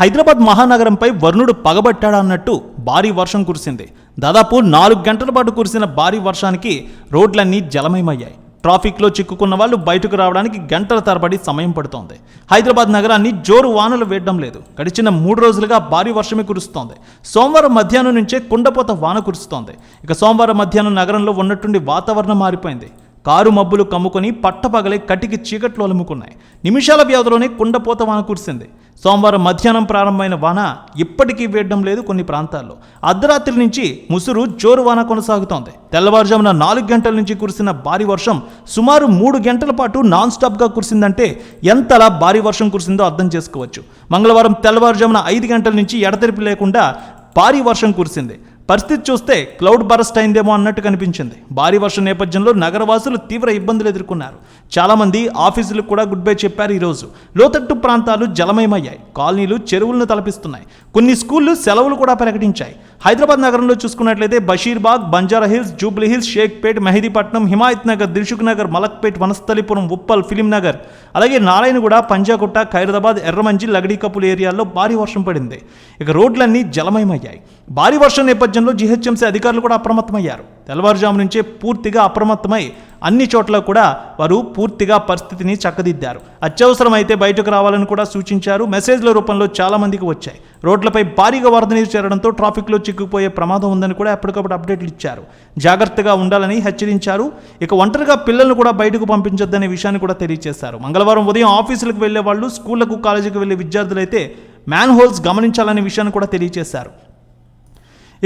హైదరాబాద్ మహానగరంపై వరుణుడు పగబట్టాడా అన్నట్టు భారీ వర్షం కురిసింది. దాదాపు నాలుగు గంటల పాటు కురిసిన భారీ వర్షానికి రోడ్లన్నీ జలమయమయ్యాయి. ట్రాఫిక్లో చిక్కుకున్న వాళ్ళు బయటకు రావడానికి గంటల తరబడి సమయం పడుతోంది. హైదరాబాద్ నగరాన్ని జోరు వానలు వేయడం లేదు. గడిచిన మూడు రోజులుగా భారీ వర్షమే కురుస్తోంది. సోమవారం మధ్యాహ్నం నుంచే కుండపోత వాన కురుస్తోంది. ఇక సోమవారం మధ్యాహ్నం నగరంలో ఉన్నట్టుండి వాతావరణం మారిపోయింది. కారు మబ్బులు కమ్ముకొని పట్టపగలే కటికి చీకట్లు అలుముకున్నాయి. నిమిషాల వ్యవధిలోనే కుండపోత వాన కురిసింది. సోమవారం మధ్యాహ్నం ప్రారంభమైన వాన ఇప్పటికీ వేయడం లేదు కొన్ని ప్రాంతాల్లో. అర్ధరాత్రి నుంచి ముసురు జోరు వాన కొనసాగుతోంది. తెల్లవారుజామున నాలుగు గంటల నుంచి కురిసిన భారీ వర్షం సుమారు మూడు గంటల పాటు నాన్ స్టాప్గా కురిసిందంటే ఎంతలా భారీ వర్షం కురిసిందో అర్థం చేసుకోవచ్చు. మంగళవారం తెల్లవారుజామున ఐదు గంటల నుంచి ఎడతెరిపి లేకుండా భారీ వర్షం కురిసింది. పరిస్థితి చూస్తే క్లౌడ్ బరస్ట్ అయిందేమో అన్నట్టు కనిపించింది. భారీ వర్షం నేపథ్యంలో నగరవాసులు తీవ్ర ఇబ్బందులు ఎదుర్కొన్నారు. చాలామంది ఆఫీసులకు కూడా గుడ్ బై చెప్పారు ఈరోజు. లోతట్టు ప్రాంతాలు జలమయమయ్యాయి. కాలనీలు చెరువులను తలపిస్తున్నాయి. కొన్ని స్కూళ్ళు సెలవులు కూడా ప్రకటించాయి. హైదరాబాద్ నగరంలో చూసుకున్నట్లయితే Basheerbagh Banjara Hills Jubilee Hills Shaikpet Mehdipatnam Himayat Nagar Dilsukh Nagar Malakpet Vanasthalipuram Uppal Film Nagar. అలాగే నారాయణగూడ పంజాగుట్ట ఖైరదాబాద్ ఎర్రమంజి లగడీకపుల్ ఏరియాల్లో భారీ వర్షం పడింది. ఇక రోడ్లన్నీ జలమయమయ్యాయి. భారీ వర్షం నేపథ్యంలో జీహెచ్ఎంసీ అధికారులు కూడా అప్రమత్తమయ్యారు. తెల్లవారుజాము నుంచే పూర్తిగా అప్రమత్తమై అన్ని చోట్ల కూడా వారు పూర్తిగా పరిస్థితిని చక్కదిద్దారు. అత్యవసరమైతే బయటకు రావాలని కూడా సూచించారు. మెసేజ్ల రూపంలో చాలామందికి వచ్చాయి. రోడ్లపై భారీగా వరద నీరు చేరడంతో ట్రాఫిక్లో చిక్కుపోయే ప్రమాదం ఉందని కూడా ఎప్పటికప్పుడు అప్డేట్లు ఇచ్చారు. జాగ్రత్తగా ఉండాలని హెచ్చరించారు. ఇక ఒంటరిగా పిల్లలను కూడా బయటకు పంపించొద్దనే విషయాన్ని కూడా తెలియజేశారు. మంగళవారం ఉదయం ఆఫీసులకు వెళ్ళే వాళ్ళు స్కూళ్ళకు కాలేజీకి వెళ్ళే విద్యార్థులైతే మ్యాన్ హోల్స్ గమనించాలనే విషయాన్ని కూడా తెలియజేశారు.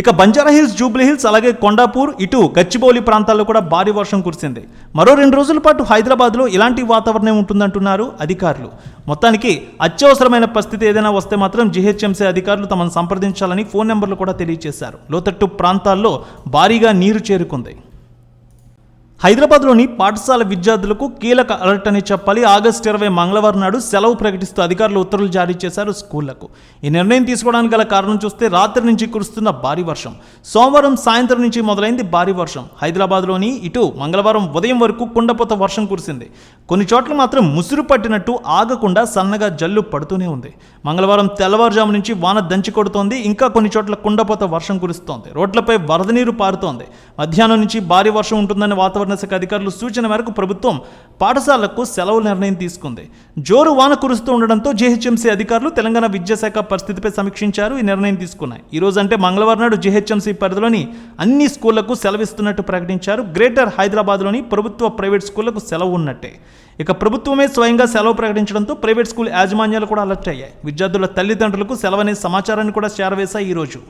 ఇక బంజారా హిల్స్ జూబ్లీ హిల్స్ అలాగే కొండాపూర్ ఇటు గచ్చిబౌలి ప్రాంతాల్లో కూడా భారీ వర్షం కురిసింది. మరో రెండు రోజుల పాటు హైదరాబాద్లో ఇలాంటి వాతావరణం ఉంటుందంటున్నారు అధికారులు. మొత్తానికి అత్యవసరమైన పరిస్థితి ఏదైనా వస్తే మాత్రం జీహెచ్ఎంసీ అధికారులు తమను సంప్రదించాలని ఫోన్ నెంబర్లు కూడా తెలియజేశారు. లోతట్టు ప్రాంతాల్లో భారీగా నీరు చేరుకుంది. హైదరాబాద్లోని పాఠశాల విద్యార్థులకు కీలక అలర్ట్ అని చెప్పాలి. ఆగస్టు ఇరవై మంగళవారం నాడు సెలవు ప్రకటిస్తూ అధికారులు ఉత్తర్వులు జారీ చేశారు స్కూళ్ళకు. ఈ నిర్ణయం తీసుకోవడానికి గల కారణం చూస్తే రాత్రి నుంచి కురుస్తున్న భారీ వర్షం. సోమవారం సాయంత్రం నుంచి మొదలైంది భారీ వర్షం. హైదరాబాద్లోని ఇటు మంగళవారం ఉదయం వరకు కుండపోత వర్షం కురిసింది. కొన్ని చోట్ల మాత్రం ముసురు పట్టినట్టు ఆగకుండా సన్నగా జల్లు పడుతూనే ఉంది. మంగళవారం తెల్లవారుజాము నుంచి వాన దంచి కొడుతోంది. ఇంకా కొన్ని చోట్ల కుండపోత వర్షం కురుస్తోంది. రోడ్లపై వరద నీరు పారుతోంది. మధ్యాహ్నం నుంచి భారీ వర్షం ఉంటుందని వాతావరణ శాఖ అధికారులు సూచన మేరకు ప్రభుత్వం పాఠశాలలకు సెలవు నిర్ణయం తీసుకుంది. జోరు వాన కురుస్తూ ఉండడంతో జీహెచ్ఎంసీ అధికారులు తెలంగాణ విద్యాశాఖ పరిస్థితిపై సమీక్షించారు ఈ నిర్ణయం తీసుకున్నాయి. ఈ రోజు అంటే మంగళవారం నాడు జీహెచ్ఎంసీ పరిధిలోని అన్ని స్కూళ్ళకు సెలవిస్తున్నట్టు ప్రకటించారు. గ్రేటర్ హైదరాబాద్లోని ప్రభుత్వ ప్రైవేట్ స్కూళ్ళకు సెలవు ఉన్నట్టే. ఇక ప్రభుత్వమే స్వయంగా సెలవు ప్రకటించడంతో ప్రైవేట్ స్కూల్ యాజమాన్యాలు కూడా అలర్ట్ అయ్యాయి. విద్యార్థుల తల్లిదండ్రులకు సెలవనే సమాచారాన్ని కూడా చేరవేశాయి ఈరోజు